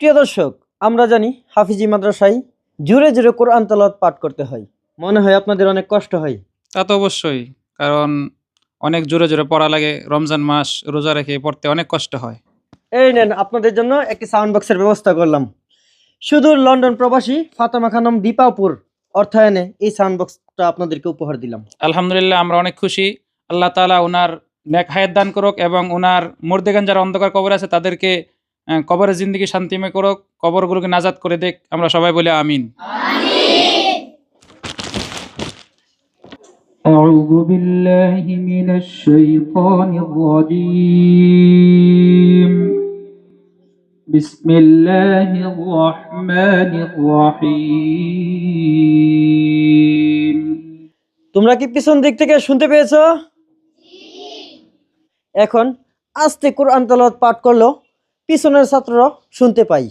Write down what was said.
প্রিয় দর্শক আমরা জানি হাফিজি মাদ্রাসায় জুড়ে জুড়ে কোরআন তালাওয়াত পাঠ করতে হয়। মনে হয় আপনাদের অনেক কষ্ট হয়। তা তো অবশ্যই কারণ অনেক জোরে জোরে পড়া লাগে রমজান মাস রোজা রেখে পড়তে অনেক কষ্ট হয়। এই নেন আপনাদের জন্য একটি সাউন্ড বক্সের ব্যবস্থা করলাম। শুধু লন্ডন প্রবাসী ফাতেমা খানম দীপাপুর অর্থায়নে এই সাউন্ড বক্সটা আপনাদেরকে উপহার দিলাম। আলহামদুলিল্লাহ আমরা অনেক খুশি। আল্লাহ তাআলা ওনার নেক হায়াত দান করুক এবং ওনার মর্দেগান যারা অন্ধকার কবর আছে তাদেরকে আহ, কবরের জিন্দগি শান্তিময় করুক কবরগুলোকে নাজাদ করে দেখ আমরা সবাই বলে আমিন أعوذ بالله من الشيطان الرجيم بسم الله الرحمن الرحيم তোমরা কি পিছন দিক থেকে শুনতে পেয়েছো এখন আস্তে কোরআন তালাওয়াত পাঠ করলো পিছনের ছাত্ররা শুনতে পাই।